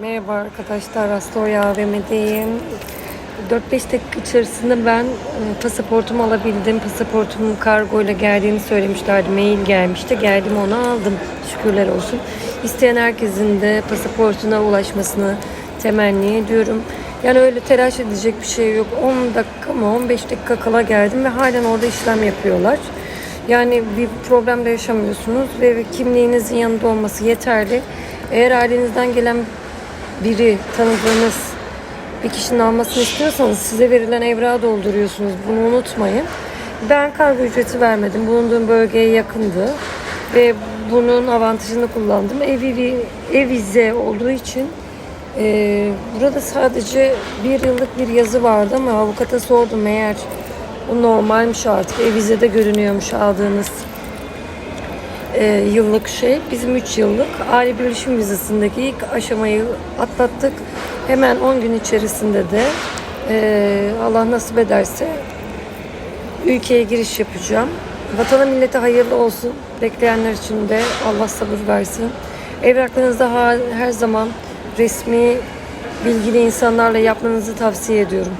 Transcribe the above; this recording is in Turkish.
Merhaba arkadaşlar, Aslı AVM'deyim. 4-5 dakika içerisinde ben e, pasaportumu alabildim. Pasaportumun kargo ile geldiğini söylemişlerdi. Mail gelmişti. Geldim onu aldım. Şükürler olsun. İsteyen herkesin de pasaportuna ulaşmasını temenni ediyorum. Yani öyle telaş edecek bir şey yok. 10 dakika mı 15 dakika kala geldim ve halen orada işlem yapıyorlar. Yani bir problem de yaşamıyorsunuz ve kimliğinizin yanında olması yeterli. Eğer ailenizden gelen biri tanıdığınız bir kişinin almasını istiyorsanız size verilen evrağı dolduruyorsunuz. Bunu unutmayın. Ben kargo ücreti vermedim. Bulunduğum bölgeye yakındı. Ve bunun avantajını kullandım. Evi bir evize olduğu için e, burada sadece bir yıllık bir yazı vardı ama avukata sordum eğer o normalmiş artık. Evizede görünüyormuş aldığınız e, yıllık şey. Bizim 3 yıllık aile birleşim vizesindeki ilk aşamayı atlattık. Hemen 10 gün içerisinde de e, Allah nasip ederse ülkeye giriş yapacağım. Vatana millete hayırlı olsun. Bekleyenler için de Allah sabır versin. Evraklarınızda her zaman resmi bilgili insanlarla yapmanızı tavsiye ediyorum.